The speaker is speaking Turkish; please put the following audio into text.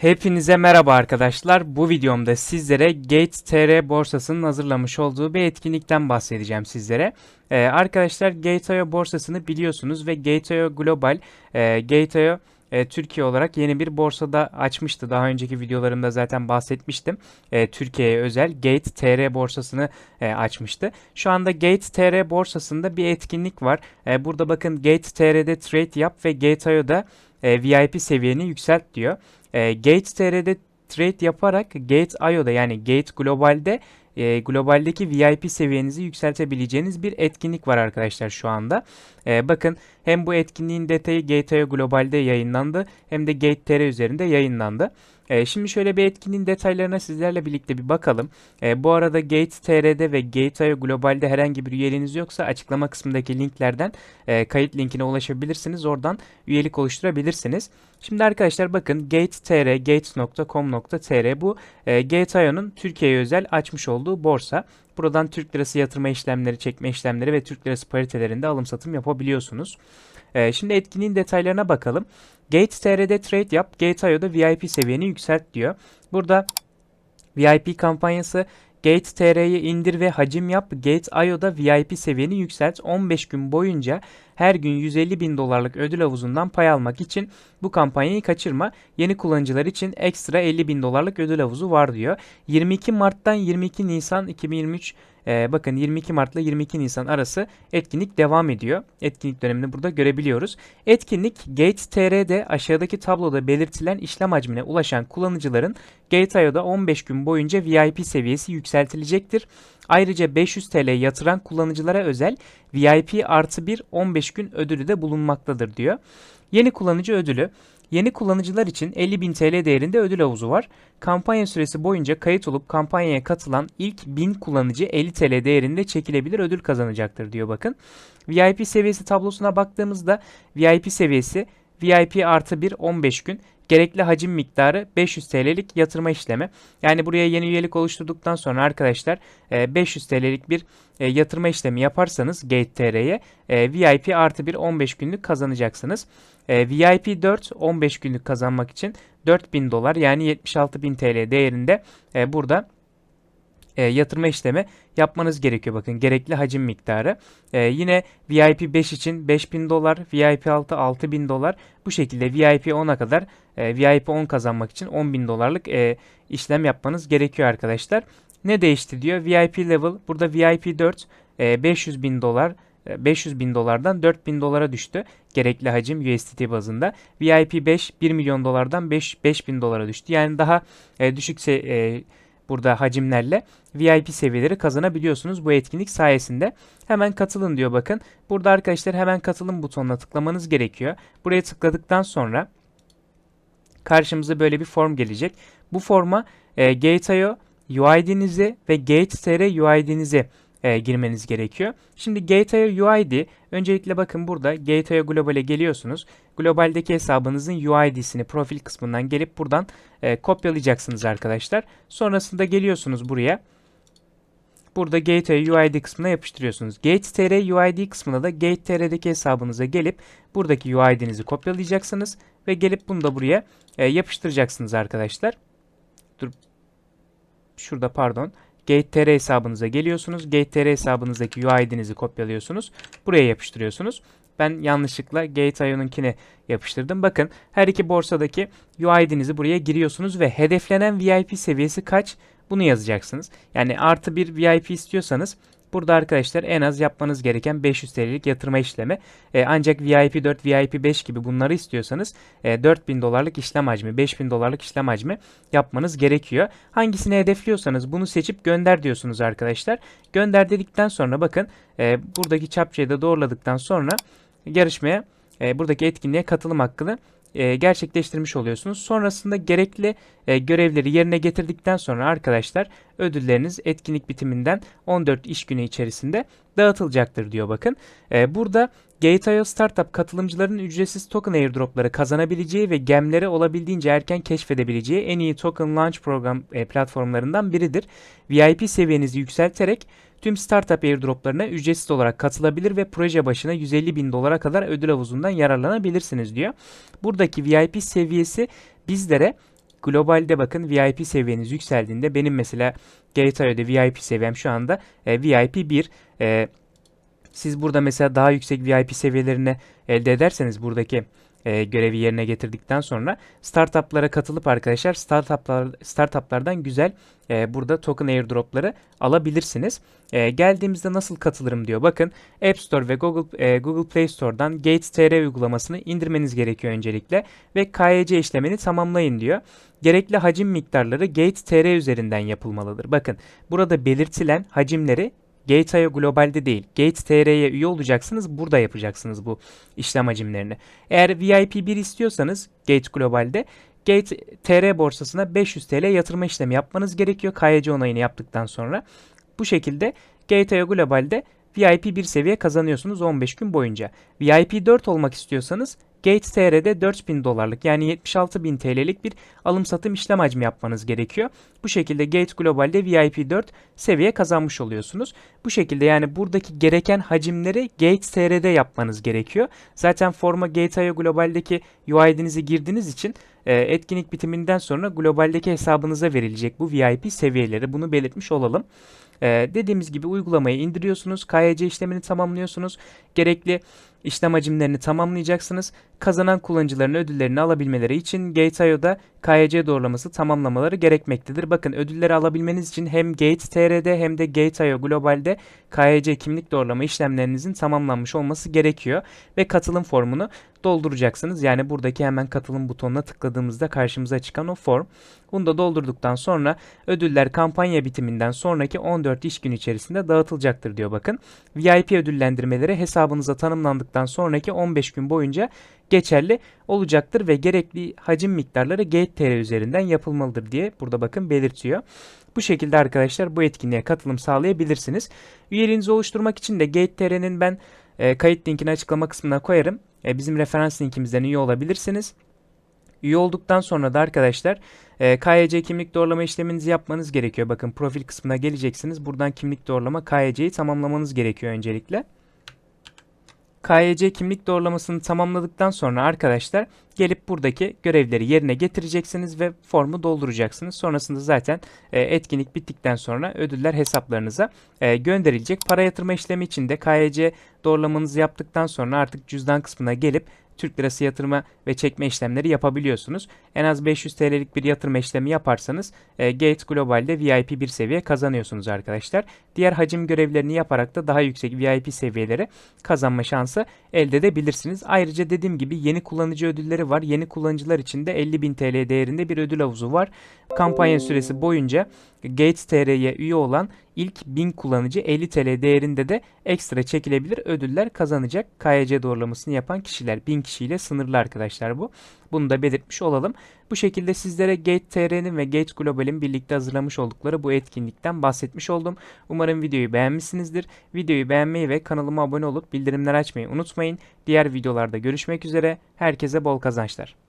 Hepinize merhaba arkadaşlar. Bu videomda sizlere Gate.tr borsasının hazırlamış olduğu bir etkinlikten bahsedeceğim sizlere. Ee, arkadaşlar Gate.io borsasını biliyorsunuz ve Gate.io Global, e, Gate.io e, Türkiye olarak yeni bir borsada açmıştı. Daha önceki videolarımda zaten bahsetmiştim. E, Türkiye'ye özel Gate.tr borsasını e, açmıştı. Şu anda Gate.tr borsasında bir etkinlik var. E, burada bakın Gate.tr'de trade yap ve Gate.io'da e, VIP seviyeni yükselt diyor. E, Gate.tr'de trade yaparak Gate.io'da yani Gate Global'de e, globaldeki VIP seviyenizi yükseltebileceğiniz bir etkinlik var arkadaşlar şu anda. E, bakın hem bu etkinliğin detayı Gate.io Global'de yayınlandı hem de Gate.tr üzerinde yayınlandı. E, şimdi şöyle bir etkinliğin detaylarına sizlerle birlikte bir bakalım. E, bu arada Gate.tr'de ve Gate.io Global'de herhangi bir üyeliğiniz yoksa açıklama kısmındaki linklerden e, kayıt linkine ulaşabilirsiniz. Oradan üyelik oluşturabilirsiniz. Şimdi arkadaşlar bakın Gate.tr, gates.com.tr bu e, Gate.io'nun Türkiye'ye özel açmış olduğu borsa. Buradan Türk lirası yatırma işlemleri, çekme işlemleri ve Türk lirası paritelerinde alım satım yapabiliyorsunuz. E, şimdi etkinliğin detaylarına bakalım. Gate.tr'de trade yap, Gate.io'da VIP seviyeni yükselt diyor. Burada VIP kampanyası Gate.tr'yi indir ve hacim yap. Gate.io'da VIP seviyeni yükselt. 15 gün boyunca her gün 150 bin dolarlık ödül havuzundan pay almak için bu kampanyayı kaçırma. Yeni kullanıcılar için ekstra 50 bin dolarlık ödül havuzu var diyor. 22 Mart'tan 22 Nisan 2023 ee, bakın 22 Mart ile 22 Nisan arası etkinlik devam ediyor. Etkinlik dönemini burada görebiliyoruz. Etkinlik Gate.tr'de aşağıdaki tabloda belirtilen işlem hacmine ulaşan kullanıcıların Gate.io'da 15 gün boyunca VIP seviyesi yükseltilecektir. Ayrıca 500 TL yatıran kullanıcılara özel VIP artı bir 15 gün ödülü de bulunmaktadır diyor. Yeni kullanıcı ödülü Yeni kullanıcılar için 50.000 TL değerinde ödül havuzu var. Kampanya süresi boyunca kayıt olup kampanyaya katılan ilk 1000 kullanıcı 50 TL değerinde çekilebilir ödül kazanacaktır diyor bakın. VIP seviyesi tablosuna baktığımızda VIP seviyesi VIP artı 1 15 gün gerekli hacim miktarı 500 TL'lik yatırma işlemi. Yani buraya yeni üyelik oluşturduktan sonra arkadaşlar 500 TL'lik bir e, yatırma işlemi yaparsanız Gate.tr'ye e, VIP artı bir 15 günlük kazanacaksınız. E, VIP 4 15 günlük kazanmak için 4000 dolar yani 76.000 TL değerinde burada e, yatırma işlemi yapmanız gerekiyor. Bakın gerekli hacim miktarı. E, yine VIP 5 için 5000 dolar, VIP 6 6000 dolar. Bu şekilde VIP 10'a kadar e, VIP 10 kazanmak için 10.000 dolarlık e, işlem yapmanız gerekiyor arkadaşlar. Ne değişti diyor. VIP level burada VIP 4 e, 500 bin dolar 500 bin dolardan 4 bin dolara düştü. Gerekli hacim USDT bazında. VIP 5 1 milyon dolardan 5, 5 bin dolara düştü. Yani daha e, düşük e, burada hacimlerle VIP seviyeleri kazanabiliyorsunuz bu etkinlik sayesinde. Hemen katılın diyor bakın. Burada arkadaşlar hemen katılın butonuna tıklamanız gerekiyor. Buraya tıkladıktan sonra karşımıza böyle bir form gelecek. Bu forma e, Gate.io UID'nizi ve Gate.tr UID'nizi e, girmeniz gerekiyor. Şimdi Gate.io UID öncelikle bakın burada Gate.io Global'e geliyorsunuz. Globaldeki hesabınızın UID'sini profil kısmından gelip buradan e, kopyalayacaksınız arkadaşlar. Sonrasında geliyorsunuz buraya. Burada Gate.io UID kısmına yapıştırıyorsunuz. Gate.tr UID kısmına da Gate.tr'deki hesabınıza gelip buradaki UID'nizi kopyalayacaksınız ve gelip bunu da buraya e, yapıştıracaksınız arkadaşlar. Dur. Şurada pardon. Gate.tr hesabınıza geliyorsunuz. Gate.tr hesabınızdaki UID'nizi kopyalıyorsunuz. Buraya yapıştırıyorsunuz. Ben yanlışlıkla Gate.io'nunkine yapıştırdım. Bakın her iki borsadaki UID'nizi buraya giriyorsunuz ve hedeflenen VIP seviyesi kaç? Bunu yazacaksınız. Yani artı bir VIP istiyorsanız Burada arkadaşlar en az yapmanız gereken 500 TL'lik yatırma işlemi. E, ancak VIP 4, VIP 5 gibi bunları istiyorsanız e, 4000 dolarlık işlem hacmi, 5000 dolarlık işlem hacmi yapmanız gerekiyor. Hangisini hedefliyorsanız bunu seçip gönder diyorsunuz arkadaşlar. Gönder dedikten sonra bakın e, buradaki çapçayı da doğruladıktan sonra yarışmaya e, buradaki etkinliğe katılım hakkını e, gerçekleştirmiş oluyorsunuz. Sonrasında gerekli e, görevleri yerine getirdikten sonra arkadaşlar ödülleriniz etkinlik bitiminden 14 iş günü içerisinde dağıtılacaktır diyor bakın. E, burada Gate.io Startup katılımcıların ücretsiz token airdropları kazanabileceği ve gemleri olabildiğince erken keşfedebileceği en iyi token launch program platformlarından biridir. VIP seviyenizi yükselterek tüm startup airdroplarına ücretsiz olarak katılabilir ve proje başına 150 bin dolara kadar ödül havuzundan yararlanabilirsiniz diyor. Buradaki VIP seviyesi bizlere globalde bakın VIP seviyeniz yükseldiğinde benim mesela Gate.io'da VIP seviyem şu anda e, VIP 1. E, siz burada mesela daha yüksek VIP seviyelerine elde ederseniz buradaki e, görevi yerine getirdikten sonra startuplara katılıp arkadaşlar startuplar startuplardan güzel e, burada token airdropları alabilirsiniz. E, geldiğimizde nasıl katılırım diyor. Bakın App Store ve Google e, Google Play Store'dan Gates TR uygulamasını indirmeniz gerekiyor öncelikle ve KYC işlemini tamamlayın diyor. Gerekli hacim miktarları Gates TR üzerinden yapılmalıdır. Bakın burada belirtilen hacimleri Gate.io globalde değil. Gate TR'ye üye olacaksınız. Burada yapacaksınız bu işlem hacimlerini. Eğer VIP 1 istiyorsanız Gate globalde Gate TR borsasına 500 TL yatırma işlemi yapmanız gerekiyor. KYC onayını yaptıktan sonra. Bu şekilde Gate.io globalde VIP 1 seviye kazanıyorsunuz 15 gün boyunca. VIP 4 olmak istiyorsanız Gates TR'de 4000 dolarlık yani 76.000 TL'lik bir alım satım işlem hacmi yapmanız gerekiyor. Bu şekilde Gates Global'de VIP 4 seviye kazanmış oluyorsunuz. Bu şekilde yani buradaki gereken hacimleri Gates TR'de yapmanız gerekiyor. Zaten forma Gate.io Global'deki UID'nizi girdiğiniz için e, etkinlik bitiminden sonra globaldeki hesabınıza verilecek bu VIP seviyeleri bunu belirtmiş olalım. Ee, dediğimiz gibi uygulamayı indiriyorsunuz. KYC işlemini tamamlıyorsunuz. Gerekli işlem hacimlerini tamamlayacaksınız. Kazanan kullanıcıların ödüllerini alabilmeleri için Gate.io'da KYC doğrulaması tamamlamaları gerekmektedir. Bakın ödülleri alabilmeniz için hem Gate TR'de hem de Gate.io Global'de KYC kimlik doğrulama işlemlerinizin tamamlanmış olması gerekiyor. Ve katılım formunu dolduracaksınız. Yani buradaki hemen katılım butonuna tıkladığımızda karşımıza çıkan o form. Bunu da doldurduktan sonra ödüller kampanya bitiminden sonraki 14 iş gün içerisinde dağıtılacaktır diyor bakın. VIP ödüllendirmeleri hesabınıza tanımlandıktan sonraki 15 gün boyunca geçerli olacaktır ve gerekli hacim miktarları Gate.tr üzerinden yapılmalıdır diye burada bakın belirtiyor. Bu şekilde arkadaşlar bu etkinliğe katılım sağlayabilirsiniz. Üyeliğinizi oluşturmak için de Gate.tr'nin ben e, kayıt linkini açıklama kısmına koyarım. E, bizim referans linkimizden üye olabilirsiniz. Üye olduktan sonra da arkadaşlar e, KYC kimlik doğrulama işleminizi yapmanız gerekiyor. Bakın profil kısmına geleceksiniz. Buradan kimlik doğrulama KYC'yi tamamlamanız gerekiyor öncelikle. KYC kimlik doğrulamasını tamamladıktan sonra arkadaşlar gelip buradaki görevleri yerine getireceksiniz ve formu dolduracaksınız. Sonrasında zaten e, etkinlik bittikten sonra ödüller hesaplarınıza e, gönderilecek. Para yatırma işlemi için de KYC doğrulamanızı yaptıktan sonra artık cüzdan kısmına gelip Türk lirası yatırma ve çekme işlemleri yapabiliyorsunuz. En az 500 TL'lik bir yatırma işlemi yaparsanız e, Gates Global'de VIP bir seviye kazanıyorsunuz arkadaşlar. Diğer hacim görevlerini yaparak da daha yüksek VIP seviyeleri kazanma şansı elde edebilirsiniz. Ayrıca dediğim gibi yeni kullanıcı ödülleri var. Yeni kullanıcılar için de 50.000 TL değerinde bir ödül havuzu var. Kampanya süresi boyunca Gates TR'ye üye olan ilk 1000 kullanıcı 50 TL değerinde de ekstra çekilebilir ödüller kazanacak. KYC doğrulamasını yapan kişiler 1000 kişiyle sınırlı arkadaşlar bu. Bunu da belirtmiş olalım. Bu şekilde sizlere Gate TR'nin ve Gate Global'in birlikte hazırlamış oldukları bu etkinlikten bahsetmiş oldum. Umarım videoyu beğenmişsinizdir. Videoyu beğenmeyi ve kanalıma abone olup bildirimler açmayı unutmayın. Diğer videolarda görüşmek üzere. Herkese bol kazançlar.